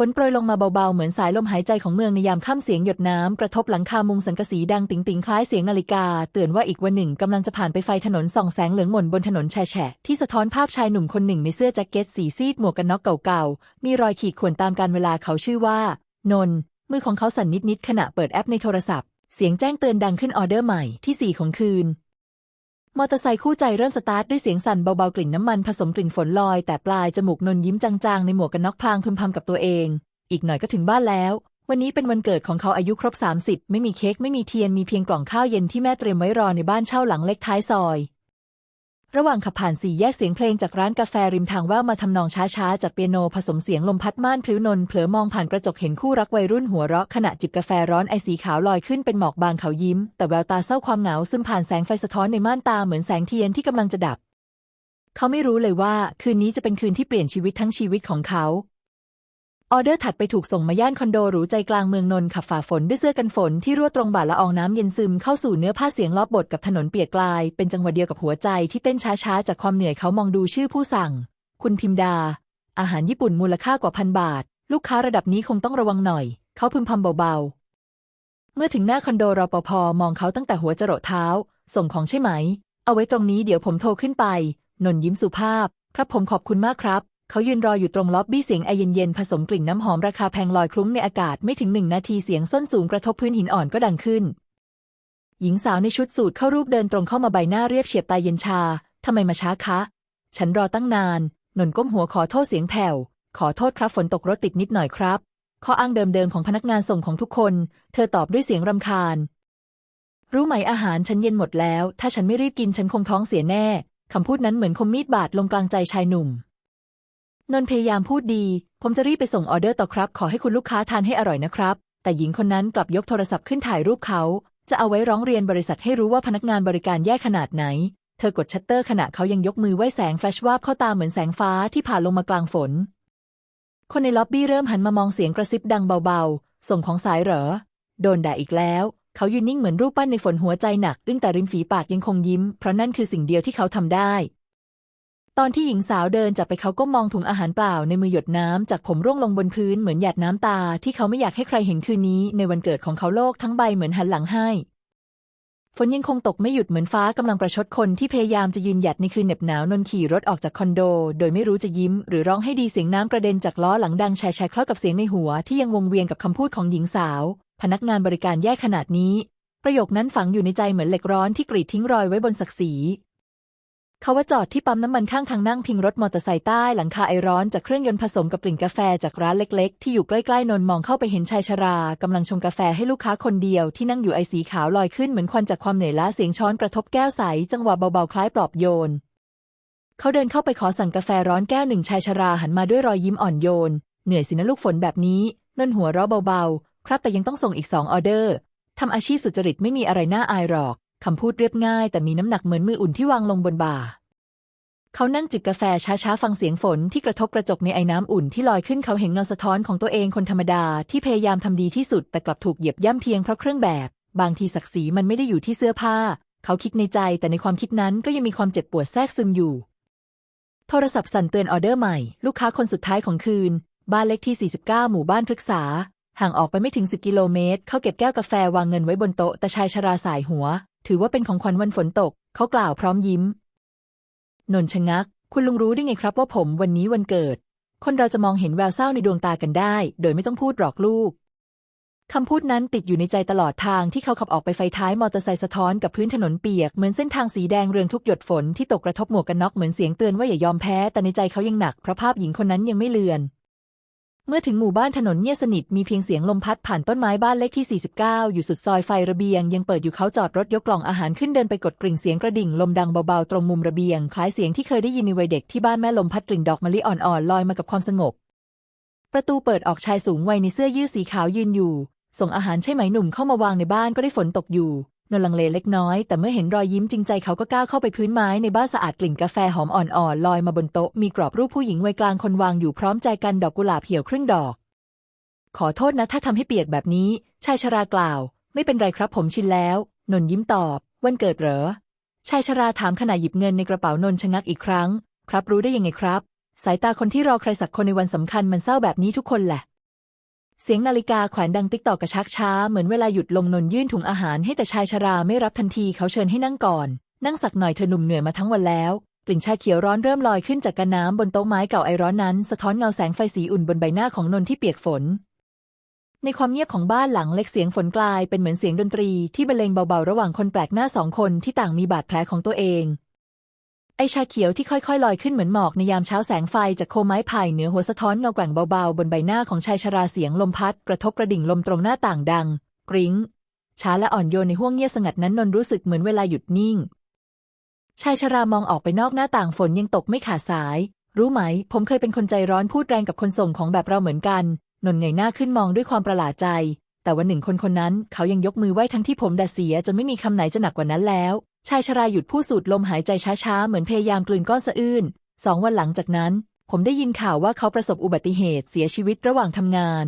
ฝนโปรยลงมาเบาๆ เหมือนสายลมหายใจของเมืองในยามค่ำเสียงหยดน้ำกระทบหลังคามุงสังกะสีดังติ๋งๆคล้ายเสียงนาฬิกา เตือนว่าอีกวันหนึ่งกำลังจะผ่านไปไฟถนนส่องแสงเหลืองหม่นบนถนนแฉะที่สะท้อนภาพชายหนุ่มคนหนึ่งในเสื้อแจ็คเก็ตสีซีดหมวกกันน็อกเก่าๆ มีรอยขีดข่วนตามการเวลาเขาชื่อว่า นนท์มือของเขาสั่นนิดๆขณะเปิดแอปในโทรศัพท์ เสียงแจ้งเตือนดังขึ้นออเดอร์ใหม่ที่สี่ของคืน มอเตอร์ไซค์คู่ใจเริ่มสตาร์ทด้วยเสียงสั่นเบาๆกลิ่นน้ำมันผสมกลิ่นฝนลอย แต่ปลายจมูกนนยิ้มจางๆ ในหมวกกันน็อกพลางพึมพำกับตัวเอง อีกหน่อยก็ถึงบ้านแล้ว วันนี้เป็นวันเกิดของเขาอายุครบ 30 ไม่มีเค้กไม่มีเทียนมีเพียงกล่องข้าวเย็นที่แม่เตรียมไว้รอในบ้านเช่าหลังเล็กท้ายซอย ระหว่างขับผ่านสี่แยกเสียงเพลงจากร้านกาแฟริมทางแว่วมาทำนองช้าๆ จากเปียโนผสมเสียงลมพัดม่านพลิ้วนนเผลอมองผ่านกระจกเห็นคู่รักวัยรุ่นหัวเราะขณะจิบกาแฟร้อนไอสีขาวลอยขึ้นเป็นหมอกบางเขายิ้ม แต่แววตาเศร้าความเหงาซึมผ่านแสงไฟสะท้อนในม่านตาเหมือนแสงเทียนที่กำลังจะดับ เขาไม่รู้เลยว่า คืนนี้จะเป็นคืนที่เปลี่ยนชีวิตทั้งชีวิตของเขา ออเดอร์ถัดไปถูกส่งมาย่านคอนโดหรูใจกลางเมืองนนท์ขับฝ่าฝนด้วยเสื้อกันฝนที่รั่วตรงบ่าละอองน้ำเย็นซึมเข้าสู่เนื้อผ้าเสียงลอบบดกับถนนเปียกกลาย เป็นจังหวะเดียวกับหัวใจที่เต้นช้าๆ จากความเหนื่อยเขามองดูชื่อผู้สั่ง คุณพิมดา อาหารญี่ปุ่นมูลค่ากว่าพันบาท ลูกค้าระดับนี้คงต้องระวังหน่อย เขาพึมพำเบาๆ เมื่อถึงหน้าคอนโดรปภมองเขาตั้งแต่หัวจรดเท้า ส่งของใช่ไหม เอาไว้ตรงนี้เดี๋ยวผมโทรขึ้นไป นนท์ยิ้มสุภาพ ครับผมขอบคุณมากครับ เขายืนรออยู่ตรงล็อบบี้เสียงไอเย็นๆผสมกลิ่นน้ำหอมราคาแพงลอยคลุ้งในอากาศไม่ถึงหนึ่งนาทีเสียงส้นสูงกระทบพื้นหินอ่อนก็ดังขึ้น หญิงสาวในชุดสูทเข้ารูปเดินตรงเข้ามาใบหน้าเรียบเฉียบตาเย็นชาทำไมมาช้าคะ ฉันรอตั้งนานนนท์ก้มหัวขอโทษเสียงแผ่ว ขอโทษครับฝนตกรถติดนิดหน่อยครับ ข้ออ้างเดิมๆของพนักงานส่งของทุกคน เธอตอบด้วยเสียงรำคาญ รู้ไหมอาหารฉันเย็นหมดแล้ว ถ้าฉันไม่รีบกินฉันคงท้องเสียแน่คำพูดนั้นเหมือนคมมีดบาดลงกลางใจชายหนุ่ม นนพยายามพูดดี ผมจะรีบไปส่งออเดอร์ต่อครับ ขอให้คุณลูกค้าทานให้อร่อยนะครับ แต่หญิงคนนั้นกลับยกโทรศัพท์ขึ้นถ่ายรูปเขา จะเอาไว้ร้องเรียนบริษัทให้รู้ว่าพนักงานบริการแย่ขนาดไหน เธอกดชัตเตอร์ขณะเขายังยกมือไหว้แสงแฟลชวาบเข้าตาเหมือนแสงฟ้าที่ผ่านลงมากลางฝน คนในล็อบบี้เริ่มหันมามองเสียงกระซิบดังเบาๆ ส่งของสายเหรอ โดนด่าอีกแล้ว เขายืนนิ่งเหมือนรูปปั้นในฝนหัวใจหนัก อึ้งแต่ริมฝีปากยังคงยิ้ม เพราะนั่นคือสิ่งเดียวที่เขาทำได้ ตอนที่หญิงสาวเดินจากไปเขาก็มองถุงอาหารเปล่าในมือหยดน้ำจากผมร่วงลงบนพื้นเหมือนหยาดน้ำตา ที่เขาไม่อยากให้ใครเห็นคืนนี้ ในวันเกิดของเขาโลกทั้งใบเหมือนหันหลังให้ฝนยังคงตกไม่หยุดเหมือนฟ้ากำลังประชดคนที่พยายามจะยืนหยัดในคืนเหน็บหนาวนนขี่รถออกจากคอนโด โดยไม่รู้จะยิ้ม หรือร้องให้ดีเสียงน้ำกระเด็นจากล้อหลังดังแฉะๆเคล้ากับเสียงในหัวที่ยังวงเวียนกับคำพูดของหญิงสาว พนักงานบริการแย่ขนาดนี้ ประโยคนั้นฝังอยู่ในใจเหมือนเหล็กร้อนที่กรีดทิ้งรอยไว้บนศักดิ์ศรี เขาว่าจอดที่ปั๊มน้ำมันข้างทางนั่งพิงรถมอเตอร์ไซค์ใต้หลังคาไอร้อนจากเครื่องยนต์ผสมกับกลิ่นกาแฟจากร้านเล็กๆ ที่อยู่ใกล้ๆนนมองเข้าไปเห็นชายชรากำลังชงกาแฟให้ลูกค้าคนเดียวที่นั่งอยู่ไอสีขาวลอยขึ้นเหมือนควันจากความเหนื่อยล้าเสียงช้อนกระทบแก้วใส จังหวะเบาๆคล้ายปลอบโยน เขาเดินเข้าไปขอสั่งกาแฟร้อนแก้วหนึ่งชายชราหันมาด้วยรอยยิ้มอ่อนโยน เหนื่อยสินะลูกฝนแบบนี้นนหัวเราะเบาๆ ครับแต่ยังต้องส่งอีกสองออเดอร์ทำอาชีพสุจริตไม่มีอะไรน่าอายหรอก คำพูดเรียบง่ายแต่มีน้ำหนักเหมือนมืออุ่นที่วางลงบนบ่า เขานั่งจิบกาแฟช้าๆ ฟังเสียงฝนที่กระทบกระจกในไอ้น้ำอุ่นที่ลอยขึ้นเขาเห็นเงาสะท้อนของตัวเองคนธรรมดาที่พยายามทำดีที่สุดแต่กลับถูกเหยียบย่ำเพียงเพราะเครื่องแบบ บางทีศักดิ์ศรีมันไม่ได้อยู่ที่เสื้อผ้า เขาคิดในใจแต่ในความคิดนั้นก็ยังมีความเจ็บปวดแทรกซึมอยู่ โทรศัพท์สั่นเตือนออเดอร์ใหม่ ลูกค้าคนสุดท้ายของคืน บ้านเลขที่ 49 หมู่บ้านพฤกษาห่างออกไปไม่ถึง 10 กิโลเมตร เขาเก็บแก้วกาแฟวางเงินไว้บนโต๊ะ แต่ชายชราสายหัว ถือว่าเป็นของขวัญวันฝนตก เขากล่าวพร้อมยิ้ม นนชะงัก คุณลุงรู้ได้ไงครับว่าผมวันนี้วันเกิด คนเราจะมองเห็นแววเศร้าในดวงตากันได้ โดยไม่ต้องพูดหรอกลูกคำพูดนั้นติดอยู่ในใจตลอดทางที่เขาขับออกไปไฟท้ายมอเตอร์ไซค์สะท้อนกับพื้นถนนเปียก เหมือนเส้นทางสีแดงเรืองทุกหยดฝนที่ตกกระทบหมวกกันน็อกเหมือนเสียงเตือนว่าอย่ายอมแพ้แต่ในใจเขายังหนักเพราะภาพหญิงคนนั้นยังไม่เลือน เมื่อถึงหมู่บ้านถนนเงียบสนิทมีเพียงเสียงลมพัดผ่านต้นไม้บ้านเลขที่ 49 อยู่สุดซอยไฟระเบียง ยังเปิดอยู่เขาจอดรถยกกล่องอาหารขึ้นเดินไปกดกริ่งเสียงกระดิ่งลมดังเบาๆ ตรงมุมระเบียง คล้ายเสียงที่เคยได้ยินในวัยเด็กที่บ้านแม่ลมพัดกลิ่นดอกมะลิอ่อนๆลอยมากับความสงบ ประตูเปิดออกชายสูงวัยในเสื้อยืดสีขาวยืนอยู่ ส่งอาหารใช่ไหมหนุ่มเข้ามาวางในบ้านก็ได้ฝนตกอยู่ นนลังเลเล็กน้อยแต่เมื่อเห็นรอยยิ้มจริงใจเขาก็ก้าวเข้าไปพื้นไม้ในบ้านสะอาดกลิ่นกาแฟหอมอ่อนๆลอยมาบนโต๊ะมีกรอบรูปผู้หญิงวัยกลางคนวางอยู่พร้อมใจกันดอกกุหลาบเหี่ยวครึ่งดอก ขอโทษนะถ้าทำให้เปียกแบบนี้ชายชรากล่าว ไม่เป็นไรครับผมชินแล้ว นนยิ้มตอบ วันเกิดเหรอชายชราถามขณะหยิบเงินในกระเป๋านนชะงักอีกครั้ง ครับรู้ได้ยังไงครับ สายตาคนที่รอใครสักคนในวันสำคัญมันเศร้าแบบนี้ทุกคนแหละ เสียงนาฬิกาแขวนดังติ๊กตอกกระชักช้า เหมือนเวลาหยุดลงนนยื่นถุงอาหารให้แต่ชายชราไม่รับทันทีเขาเชิญให้นั่งก่อน นั่งสักหน่อยเธอหนุ่มเหนื่อยมาทั้งวันแล้วกลิ่นชาเขียวร้อนเริ่มลอยขึ้นจากกระน้ำบนโต๊ะไม้เก่าไอร้อนนั้น สะท้อนเงาแสงไฟสีอุ่นบนใบหน้าของนนที่เปียกฝน ในความเงียบของบ้านหลังเล็กเสียงฝนกลายเป็นเหมือนเสียงดนตรีที่บรรเลงเบาๆ ระหว่างคนแปลกหน้าสองคนที่ต่างมีบาดแผลของตัวเอง ไอชาเขียวที่ค่อยๆ ลอยขึ้นเหมือนหมอกในยามเช้าแสงไฟจากโคมไม้ไผ่เหนือหัวสะท้อนเงาแกว่งเบาๆ บนใบหน้าของชายชราเสียงลมพัด กระทบกระดิ่งลมตรงหน้าต่างดัง กริ้ง ช้าและอ่อนโยนในห้วงเงียบสงัดนั้นนนรู้สึกเหมือนเวลาหยุดนิ่ง ชายชรามองออกไปนอกหน้าต่างฝนยังตกไม่ขาดสาย รู้ไหม ผมเคยเป็นคนใจร้อนพูดแรงกับคนส่งของแบบเราเหมือนกัน นนเงยหน้าขึ้นมองด้วยความประหลาดใจ แต่วันหนึ่งคนคนนั้นเขายังยกมือไหว้ทั้งที่ผมดัดเสียจนไม่มีคำไหนจะหนักกว่านั้นแล้ว ชายชราหยุดพูดสูดลมหายใจช้าๆ เหมือนพยายามกลืนก้อนสะอื้นสองวันหลังจากนั้น ผมได้ยินข่าวว่าเขาประสบอุบัติเหตุเสียชีวิตระหว่างทำงาน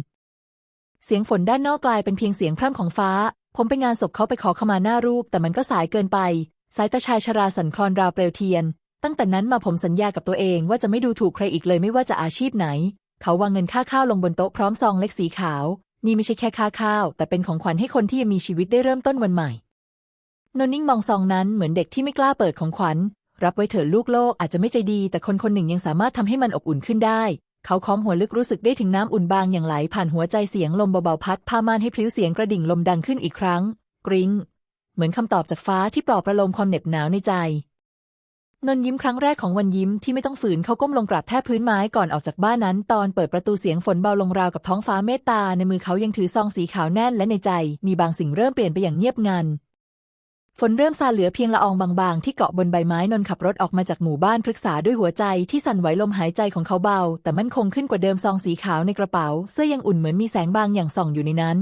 เสียงฝนด้านนอกกลายเป็นเพียงเสียงพร่ำของฟ้า ผมไปงานศพเขาไปขอขมาหน้ารูป แต่มันก็สายเกินไป สายตาชายชราสั่นคลอนราวเปลวเทียน ตั้งแต่นั้นมาผมสัญญากับตัวเองว่าจะไม่ดูถูกใครอีกเลยไม่ว่าจะอาชีพไหน เขาวางเงินค่าข้าวลงบนโต๊ะพร้อมซองเล็กสีขาว นี่ไม่ใช่แค่ค่าข้าว แต่เป็นของขวัญให้คนที่ยังมีชีวิตได้เริ่มต้นวันใหม่ นนนิ่งมองซองนั้นเหมือนเด็กที่ไม่กล้าเปิดของขวัญ รับไว้เถิดลูกโลกอาจจะไม่ใจดี แต่คนคนหนึ่งยังสามารถทำให้มันอบอุ่นขึ้นได้ เขาค้อมหัวลึกรู้สึกได้ถึงน้ำอุ่นบางอย่างไหลผ่านหัวใจเสียงลมเบาๆพัดพาม่านให้พลิ้วเสียงกระดิ่งลมดังขึ้นอีกครั้ง กริ้ง เหมือนคำตอบจากฟ้าที่ปลอบประโลมความเหน็บหนาวในใจนนยิ้มครั้งแรกของวันยิ้มที่ไม่ต้องฝืนเขาก้มลงกราบแทบพื้นไม้ก่อนออกจากบ้านนั้น ตอนเปิดประตูเสียงฝนเบาลงราวกับท้องฟ้าเมตตาในมือเขายังถือซองสีขาวแน่นและในใจ มีบางสิ่งเริ่มเปลี่ยนไปอย่างเงียบงัน ฝนเริ่มซาเหลือเพียงละอองบางๆ ที่เกาะบนใบไม้นนขับรถออกมาจากหมู่บ้านพฤกษาด้วยหัวใจที่สั่นไหวลมหายใจของเขาเบา แต่มั่นคงขึ้นกว่าเดิมซองสีขาวในกระเป๋า เสื้อยังอุ่นเหมือนมีแสงบางอย่างส่องอยู่ในนั้น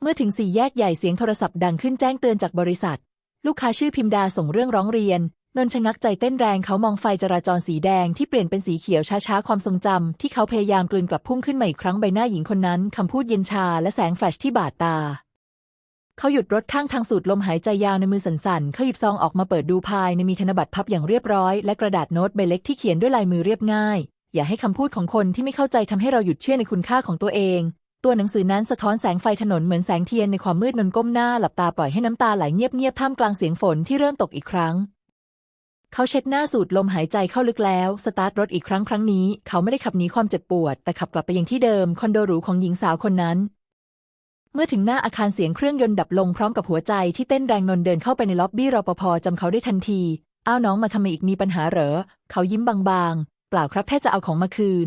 เมื่อถึงสี่แยกใหญ่เสียงโทรศัพท์ดังขึ้นแจ้งเตือนจากบริษัท ลูกค้าชื่อพิมดาส่งเรื่องร้องเรียนนนชะงักใจเต้นแรงเขามองไฟจราจรสีแดงที่เปลี่ยนเป็นสีเขียวช้าๆ ความทรงจำที่เขาพยายามกลืนกลับพุ่งขึ้นมาอีกครั้งใบหน้าหญิงคนนั้นคำพูดเย็นชาและแสงแฟลชที่บาดตา เขาหยุดรถข้างทางสูดลมหายใจยาวในมือสั่นๆ เขาหยิบซองออกมาเปิดดูภายในมีธนบัตรพับอย่างเรียบร้อย และกระดาษโน้ตใบเล็กที่เขียนด้วยลายมือเรียบง่าย อย่าให้คำพูดของคนที่ไม่เข้าใจทำให้เราหยุดเชื่อในคุณค่าของตัวเอง ตัวหนังสือนั้นสะท้อนแสงไฟถนนเหมือนแสงเทียนในความมืดนนก้มหน้าหลับตาปล่อยให้น้ำตาไหลเงียบๆท่ามกลางเสียงฝนที่เริ่มตกอีกครั้ง เขาเช็ดหน้าสูดลมหายใจเข้าลึกแล้ว สตาร์ทรถอีกครั้งครั้งนี้ เขาไม่ได้ขับหนีความเจ็บปวด แต่ขับกลับไปยังที่เดิมคอนโดหรูของหญิงสาวคนนั้น มื่อถึงหน้าอาคารเสียงเครื่องยนต์ดับลงพร้อมกับหัวใจที่เต้นแรงนนเดินเข้าไปในล็อบบี้รปภจำเขาได้ทันที อ้าวน้องมาทำไมอีกมีปัญหาเหรอ เขายิ้มบางๆ เปล่าครับแค่จะเอาของมาคืน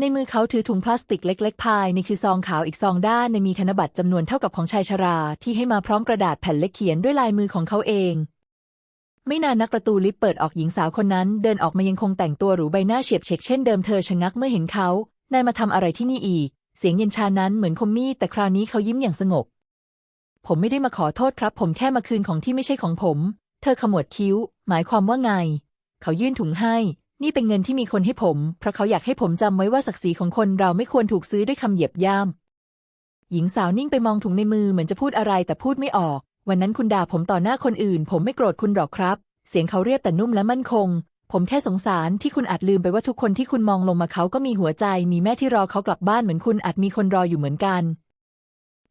ในมือเขาถือถุงพลาสติกเล็ก ๆ ภายในคือซองขาวอีกซองด้านในมีธนบัตรจำนวนเท่ากับของชายชราที่ให้มาพร้อมกระดาษแผ่นเล็กเขียนด้วยลายมือของเขาเองไม่นานนักประตูลิฟต์เปิดออกหญิงสาวคนนั้น เดินออกมายังคงแต่งตัวหรูใบหน้าเฉียบเฉกเช่นเดิมเธอชะงักเมื่อเห็นเขา นายมาทำอะไรที่นี่อีก เสียงเย็นชานั้นเหมือนคมมีดแต่คราวนี้เขายิ้มอย่างสงบ ผมไม่ได้มาขอโทษครับ ผมแค่มาคืนของที่ไม่ใช่ของผม เธอขมวดคิ้ว หมายความว่าไง เขายื่นถุงให้ นี่เป็นเงินที่มีคนให้ผม เพราะเขาอยากให้ผมจำไว้ว่าศักดิ์ศรีของคนเราไม่ควรถูกซื้อด้วยคำเหยียบย่ำหญิงสาวนิ่งไปมองถุงในมือเหมือนจะพูดอะไรแต่พูดไม่ออก วันนั้นคุณด่าผมต่อหน้าคนอื่น ผมไม่โกรธคุณหรอกครับ เสียงเขาเรียบแต่นุ่มและมั่นคง ผมแค่สงสารที่คุณอาจลืมไปว่าทุกคนที่คุณมองลงมาเขาก็มีหัวใจ มีแม่ที่รอเขากลับบ้านเหมือนคุณอาจมีคนรออยู่เหมือนกัน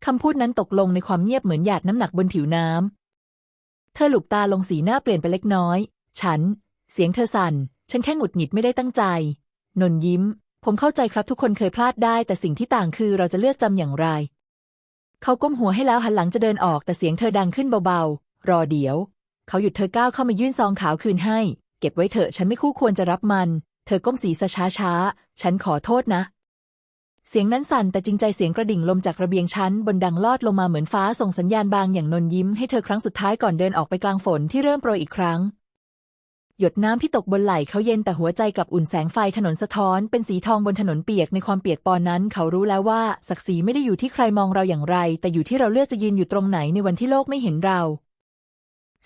คำพูดนั้นตกลงในความเงียบเหมือนหยาดน้ำหนักบนผิวน้ำ เธอหลุบตาลงสีหน้าเปลี่ยนไปเล็กน้อย ฉัน เสียงเธอสั่น ฉันแค่หงุดหงิดไม่ได้ตั้งใจ นนยิ้ม ผมเข้าใจครับทุกคนเคยพลาดได้ แต่สิ่งที่ต่างคือเราจะเลือกจำอย่างไร เขาก้มหัวให้แล้วหันหลังจะเดินออกแต่เสียงเธอดังขึ้นเบาๆ รอเดี๋ยว เขาหยุดเธอก้าวเข้ามายื่นซองขาวคืนให้ เก็บไว้เถอะฉันไม่คู่ควรจะรับมัน เธอก้มศีรษะช้าๆ ฉันขอโทษนะ เสียงนั้นสั่นแต่จริงใจเสียงกระดิ่งลมจากระเบียงชั้น บนดังลอดลงมาเหมือนฟ้าส่งสัญญาณบางอย่างนนยิ้มให้เธอครั้งสุดท้ายก่อนเดินออกไปกลางฝนที่เริ่มโปรยอีกครั้ง หยดน้ำที่ตกบนไหล่เขาเย็นแต่หัวใจกลับอุ่นแสงไฟถนนสะท้อน เป็นสีทองบนถนนเปียกในความเปียกปอนนั้น เขารู้แล้วว่าศักดิ์ศรีไม่ได้อยู่ที่ใครมองเราอย่างไร แต่อยู่ที่เราเลือกจะยืนอยู่ตรงไหนในวันที่โลกไม่เห็นเรา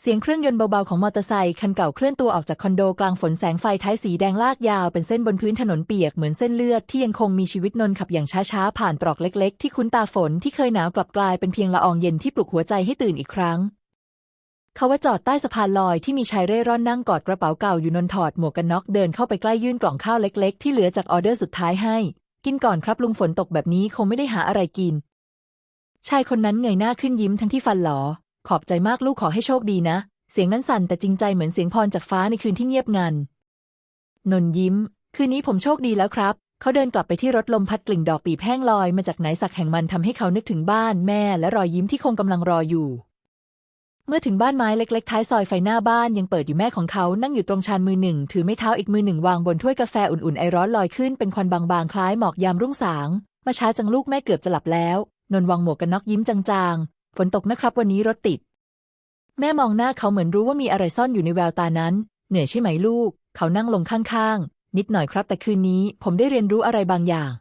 เสียงเครื่องยนต์เบาๆของมอเตอร์ไซค์คันเก่าเคลื่อนตัวออกจากคอนโดกลางฝนแสงไฟท้ายสีแดงลากยาวเป็นเส้นบนพื้นถนนเปียกเหมือนเส้นเลือดที่ยังคงมีชีวิตนนขับอย่างช้าๆ ผ่านตรอกเล็กๆ ที่คุ้นตาฝนที่เคยหนาวกลับกลายเป็นเพียงละอองเย็นที่ปลุกหัวใจให้ตื่นอีกครั้ง เขาว่าจอดใต้สะพานลอยที่มีชายเร่ร่อนนั่งกอดกระเป๋าเก่าอยู่นนถอดหมวกกันน็อกเดินเข้าไปใกล้ยื่นกล่องข้าวเล็กๆ ที่เหลือจากออเดอร์สุดท้ายให้ กินก่อนครับลุงฝนตกแบบนี้คงไม่ได้หาอะไรกิน ชายคนนั้นเงยหน้าขึ้นยิ้มทั้งที่ฟันหลอ ขอบใจมากลูกขอให้โชคดีนะ เสียงนั้นสั่นแต่จริงใจเหมือนเสียงพรจากฟ้าในคืนที่เงียบงัน นนยิ้ม คืนนี้ผมโชคดีแล้วครับ เขาเดินกลับไปที่รถลมพัดกลิ่นดอกปีแห้งลอยมาจากไหนสักแห่งมันทำให้เขานึกถึงบ้านแม่และรอยยิ้มที่คงกำลังรออยู่ เมื่อถึงบ้านไม้เล็ก ๆ ท้ายซอยไฟหน้าบ้านยังเปิดอยู่แม่ของเขานั่งอยู่ตรงชานมือหนึ่ง ถือไม้เท้าอีกมือหนึ่งวางบนถ้วยกาแฟอุ่นๆไอร้อนลอยขึ้นเป็นควันบางๆคล้ายหมอกยามรุ่งสาง มาช้าจังลูกแม่เกือบจะหลับแล้วนนวางหมวกกันน็อกยิ้มจาง ฝนตกนะครับวันนี้รถติด แม่มองหน้าเขาเหมือนรู้ว่ามีอะไรซ่อนอยู่ในแววตานั้น เหนื่อยใช่ไหมลูก เขานั่งลงข้างๆ นิดหน่อยครับ แต่คืนนี้ผมได้เรียนรู้อะไรบางอย่าง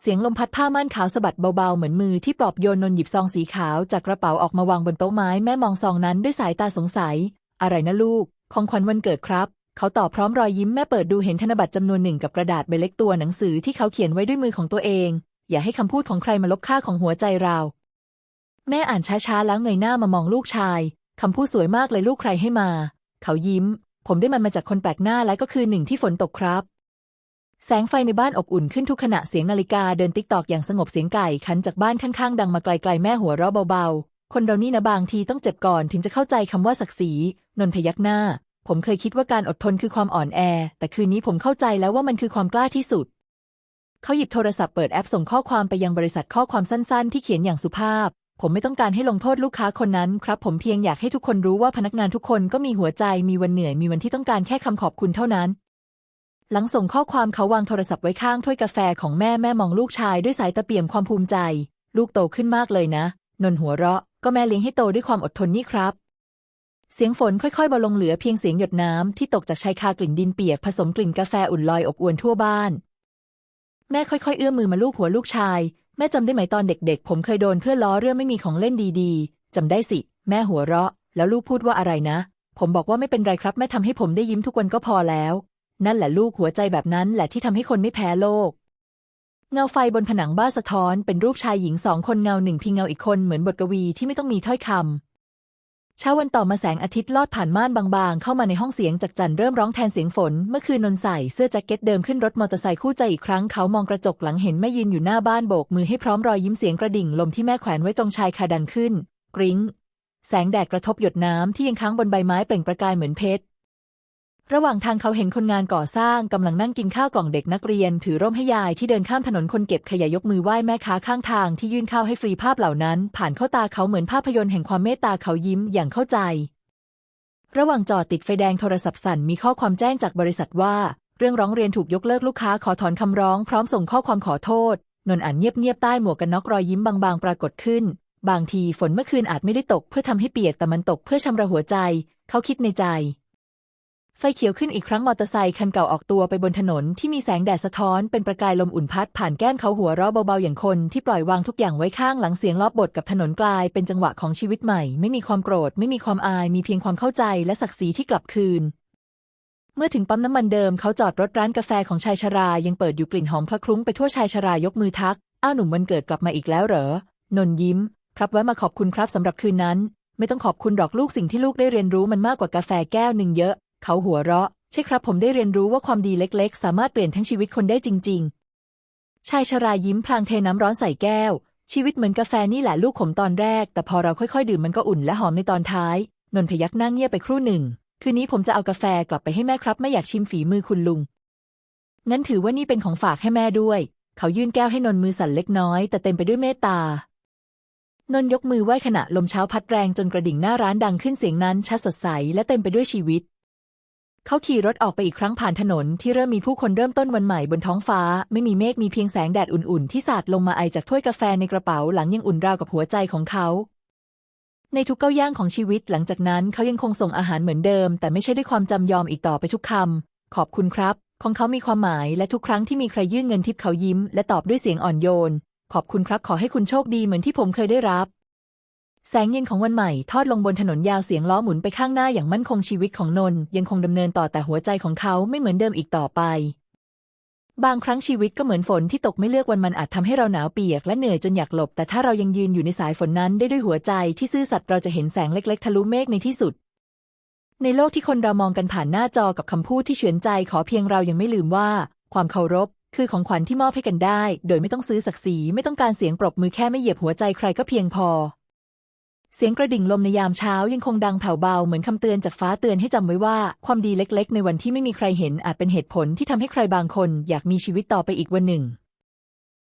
เสียงลมพัดผ้าม่านขาวสะบัดเบาๆ เหมือนมือที่ปลอบโยนนนหยิบซองสีขาวจากกระเป๋าออกมาวางบนโต๊ะไม้ แม่มองซองนั้นด้วยสายตาสงสัย อะไรนะลูก ของขวัญวันเกิดครับ เขาตอบพร้อมรอยยิ้มแม่เปิดดูเห็นธนบัตรจำนวนหนึ่งกับกระดาษใบเล็กตัวหนังสือที่เขาเขียนไว้ด้วยมือของตัวเอง อย่าให้คำพูดของใครมาลบค่าของหัวใจเรา แม่อ่านช้าๆ แล้วเงยหน้ามามองลูกชายคำพูดสวยมากเลยลูกใครให้มา เขายิ้ม ผมได้มันมาจากคนแปลกหน้าและก็คือหนึ่งที่ฝนตกครับ แสงไฟในบ้านอบอุ่นขึ้นทุกขณะเสียงนาฬิกาเดินติ๊กตอกอย่างสงบเสียงไก่ขันจากบ้านข้างๆ ดังมาไกลๆแม่หัวเราะเบาๆ คนเรานี่นะบางทีต้องเจ็บก่อนถึงจะเข้าใจคำว่าศักดิ์ศรีนนพยักหน้า ผมเคยคิดว่าการอดทนคือความอ่อนแอ แต่คืนนี้ผมเข้าใจแล้วว่ามันคือความกล้าที่สุดเขาหยิบโทรศัพท์เปิดแอปส่งข้อความไปยังบริษัทข้อความสั้นๆ ที่เขียนอย่างสุภาพ ผมไม่ต้องการให้ลงโทษลูกค้าคนนั้นครับ ผมเพียงอยากให้ทุกคนรู้ว่าพนักงานทุกคนก็มีหัวใจมีวันเหนื่อยมีวันที่ต้องการแค่คำขอบคุณเท่านั้น หลังส่งข้อความเขาวางโทรศัพท์ไว้ข้างถ้วยกาแฟของแม่แม่มองลูกชายด้วยสายตาเปี่ยมความภูมิใจ ลูกโตขึ้นมากเลยนะ นนหัวเราะ ก็แม่เลี้ยงให้โตด้วยความอดทนนี่ครับ เสียงฝนค่อยๆเบาลงเหลือเพียงเสียงหยดน้ำที่ตกจากชายคากลิ่นดินเปียกผสมกลิ่นกาแฟอุ่นลอยอบอวนทั่วบ้าน แม่ค่อยๆ เอื้อมมือมาลูบหัวลูกชาย แม่จำได้ไหมตอนเด็กๆ ผมเคยโดนเพื่อนล้อเรื่องไม่มีของเล่นดีๆจำได้สิ แม่หัวเราะ แล้วลูกพูดว่าอะไรนะ ผมบอกว่าไม่เป็นไรครับ แม่ทำให้ผมได้ยิ้มทุกวันก็พอแล้ว นั่นแหละลูกหัวใจแบบนั้นแหละที่ทำให้คนไม่แพ้โลก เงาไฟบนผนังบ้านสะท้อน เป็นรูปชายหญิงสองคนเงาหนึ่งพิงเงาอีกคนเหมือนบทกวีที่ไม่ต้องมีถ้อยคำ เช้าวันต่อมาแสงอาทิตย์ลอดผ่านม่านบางๆ เข้ามาในห้องเสียงจากจันเริ่มร้องแทนเสียงฝน เมื่อคืนนนใส่เสื้อแจ็คเก็ตเดิมขึ้นรถมอเตอร์ไซค์คู่ใจอีกครั้งเขามองกระจกหลังเห็นแม่ยืนอยู่หน้าบ้านโบกมือให้พร้อมรอยยิ้มเสียงกระดิ่งลมที่แม่แขวนไว้ตรงชายคาดังขึ้น กริ้ง แสงแดดกระทบหยดน้ำที่ยังค้างบนใบไม้เปล่งประกายเหมือนเพชร ระหว่างทางเขาเห็นคนงานก่อสร้างกำลังนั่งกินข้าวกล่องเด็กนักเรียน ถือร่มให้ยายที่เดินข้ามถนนคนเก็บขยะยกมือไหว้แม่ค้าข้างทางที่ยื่นข้าวให้ฟรีภาพเหล่านั้น ผ่านเข้าตาเขาเหมือนภาพยนตร์แห่งความเมตตาเขายิ้มอย่างเข้าใจ ระหว่างจอดติดไฟแดงโทรศัพท์สั่นมีข้อความแจ้งจากบริษัทว่า เรื่องร้องเรียนถูกยกเลิกลูกค้าขอถอนคำร้องพร้อมส่งข้อความขอโทษ นนอ่านเงียบๆใต้หมวกกันน็อกรอยยิ้มบางๆ ปรากฏขึ้น บางทีฝนเมื่อคืนอาจไม่ได้ตกเพื่อทำให้เปียกแต่มันตกเพื่อชำระหัวใจ เขาคิดในใจ ไฟเขียวขึ้นอีกครั้งมอเตอร์ไซค์คันเก่าออกตัวไปบนถนนที่มีแสงแดดสะท้อนเป็นประกายลมอุ่นพัดผ่านแก้มเขาหัวเราะเบาๆอย่างคนที่ปล่อยวางทุกอย่างไว้ข้างหลังเสียงรอบบทกับถนนกลายเป็นจังหวะของชีวิตใหม่ ไม่มีความโกรธ ไม่มีความอาย มีเพียงความเข้าใจและศักดิ์ศรีที่กลับคืน เมื่อถึงปั๊มน้ำมันเดิมเขาจอดรถร้านกาแฟของชายชรายังเปิดอยู่กลิ่นหอมคละคลุ้งไปทั่วชายชรายกมือทักอ้าวหนุ่มวันเกิดกลับมาอีกแล้วเหรอนนยิ้ม ครับแวะมาขอบคุณครับสำหรับคืนนั้น ไม่ต้องขอบคุณหรอกลูกสิ่งที่ลูกได้เรียนรู้มันมากกว่ากาแฟแก้วหนึ่งเยอะ เขาหัวเราะ ใช่ครับผมได้เรียนรู้ว่าความดีเล็กๆ สามารถเปลี่ยนทั้งชีวิตคนได้จริง ๆ ชายชรายิ้มพลางเทน้ำร้อนใส่แก้ว ชีวิตเหมือนกาแฟนี่แหละลูกขมตอนแรก แต่พอเราค่อยๆ ดื่มมันก็อุ่นและหอมในตอนท้าย นนพยักหน้าเงียบไปครู่หนึ่ง คืนนี้ผมจะเอากาแฟกลับไปให้แม่ครับ ไม่อยากชิมฝีมือคุณลุง งั้นถือว่านี่เป็นของฝากให้แม่ด้วย เขายื่นแก้วให้นนมือสั่นเล็กน้อย แต่เต็มไปด้วยเมตตานนยกมือไหว้ขณะลมเช้าพัดแรงจนกระดิ่งหน้าร้านดังขึ้นเสียงนั้นชัดสดใสและเต็มไปด้วยชีวิต เขาขี่รถออกไปอีกครั้งผ่านถนนที่เริ่มมีผู้คนเริ่มต้นวันใหม่บนท้องฟ้า ไม่มีเมฆมีเพียงแสงแดดอุ่นๆ ที่สาดลงมาไอจากถ้วยกาแฟในกระเป๋าหลังยังอุ่นราวกับหัวใจของเขา ในทุกก้าวย่างของชีวิตหลังจากนั้นเขายังคงส่งอาหารเหมือนเดิม แต่ไม่ใช่ด้วยความจำยอมอีกต่อไปทุกคำขอบคุณครับ ของเขามีความหมายและทุกครั้งที่มีใครยื่นเงินทิปเขายิ้ม และตอบด้วยเสียงอ่อนโยน ขอบคุณครับขอให้คุณโชคดีเหมือนที่ผมเคยได้รับ แสงเย็นของวันใหม่ทอดลงบนถนนยาวเสียงล้อหมุนไปข้างหน้าอย่างมั่นคงชีวิตของนนท์ยังคงดำเนินต่อแต่หัวใจของเขาไม่เหมือนเดิมอีกต่อไป บางครั้งชีวิตก็เหมือนฝนที่ตกไม่เลือกวันมันอาจทำให้เราหนาวเปียกและเหนื่อยจนอยากหลบ แต่ถ้าเรายังยืนอยู่ในสายฝนนั้นได้ด้วยหัวใจที่ซื่อสัตย์เราจะเห็นแสงเล็ก ๆ ทะลุเมฆในที่สุด ในโลกที่คนเรามองกันผ่านหน้าจอกับคำพูดที่เฉือนใจขอเพียงเรายังไม่ลืมว่า ความเคารพคือของขวัญที่มอบให้กันได้ โดยไม่ต้องซื้อศักดิ์ศรีไม่ต้องการเสียงปรบมือแค่ไม่เหยียบหัวใจใครก็เพียงพอ เสียงกระดิ่งลมในยามเช้ายังคงดังแผ่วเบาเหมือนคำเตือนจากฟ้าเตือนให้จำไว้ว่า ความดีเล็กๆ ในวันที่ไม่มีใครเห็นอาจเป็นเหตุผลที่ทำให้ใครบางคนอยากมีชีวิตต่อไปอีกวันหนึ่ง